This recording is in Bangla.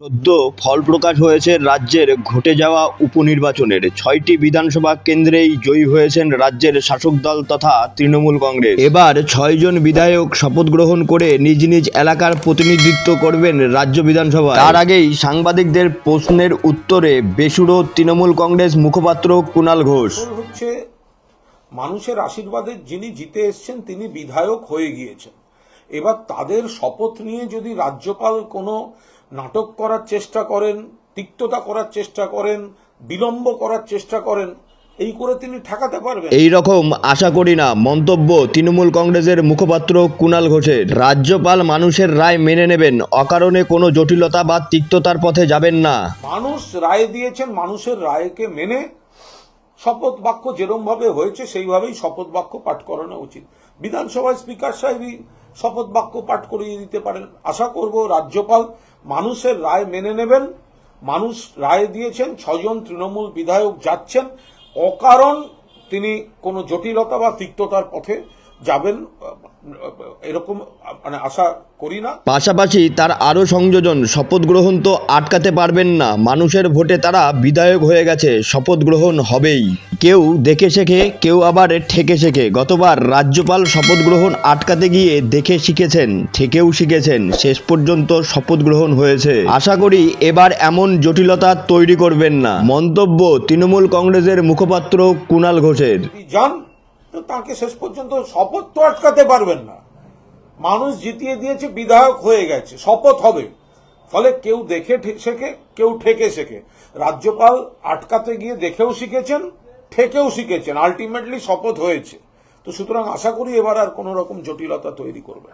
সদ্য ফল প্রকাশ হয়েছে রাজ্যের ঘটে যাওয়া উপনির্বাচনের। ছয়টি বিধানসভা কেন্দ্রেই জয়ী হয়েছেন রাজ্যের শাসক দল তথা তৃণমূল কংগ্রেস। এবার ছয়জন বিধায়ক শপথ গ্রহণ করে নিজ নিজ এলাকার প্রতিনিধিত্ব করবেন রাজ্য বিধানসভা তার আগেই সাংবাদিকদের প্রশ্নের উত্তরে বেসুরো তৃণমূল কংগ্রেস মুখপাত্র কুণাল ঘোষ। হচ্ছে, মানুষের আশীর্বাদে যিনি জিতে এসছেন, তিনি বিধায়ক হয়ে গিয়েছেন। এবার তাদের শপথ নিয়ে যদি রাজ্যপাল কোনো নাটক করার চেষ্টা করেন তিক্ততা করার চেষ্টা করেন বিলম্ব করার চেষ্টা করেন এই করে তিনি ঠেকাতে পারবেন। এই রকম আশা করি না মন্তব্য তৃণমূল কংগ্রেসের মুখপাত্র কুণাল ঘোষের। রাজ্যপাল মানুষের রায় মেনে নেবেন অকারণে কোনো জটিলতা বা তিক্ততার পথে যাবেন না। মানুষ রায় দিয়েছেন মানুষের রায়কে মেনে শপথ বাক্য যেরম ভাবে হয়েছে, সেইভাবেই শপথ বাক্য পাঠ করানো উচিত। বিধানসভায় স্পিকার সাহেবই শপথ বাক্য পাঠ করিয়ে দিতে পারেন। আশা করব রাজ্যপাল মানুষের রায় মেনে নেবেন। মানুষ রায় দিয়েছেন, ছজন তৃণমূল বিধায়ক যাচ্ছেন। অকারণ তিনি কোনো জটিলতা বা তিক্ততার পথে যাবেন এরকম মানে আশা করি না। পাশাপাশি তার আরও সংযোজন শপথ গ্রহণ তো আটকাতে পারবেন না। মানুষের ভোটে তারা বিধায়ক হয়ে গেছে শপথ গ্রহণ হবেই। কেউ দেখে শেখে কেউ আবার ঠেকে শেখে। গতবার রাজ্যপাল শপথ গ্রহণ আটকাতে গিয়ে দেখে শিখেছেন ঠেকেও শিখেছেন শেষ পর্যন্ত শপথ গ্রহণ হয়েছে। আশা করি এবার এমন জটিলতা তৈরি করবেন না। মন্তব্য তৃণমূল কংগ্রেসের মুখপাত্র কুণাল ঘোষের। যান তো তাকে শেষ পর্যন্ত শপথ তো আটকাতে পারবেন না। মানুষ জিতিয়ে দিয়েছে, বিধায়ক হয়ে গেছে, শপথ হবে। ফলে কেউ দেখে শেখে, কেউ ঠেকে শেখে। রাজ্যপাল আটকাতে গিয়ে দেখেও শিখেছেন, ঠেকেও শিখেছেন আলটিমেটলি শপথ হয়েছে। তো সুতরাং আশা করি এবার আর কোনো রকম জটিলতা তৈরি করবে।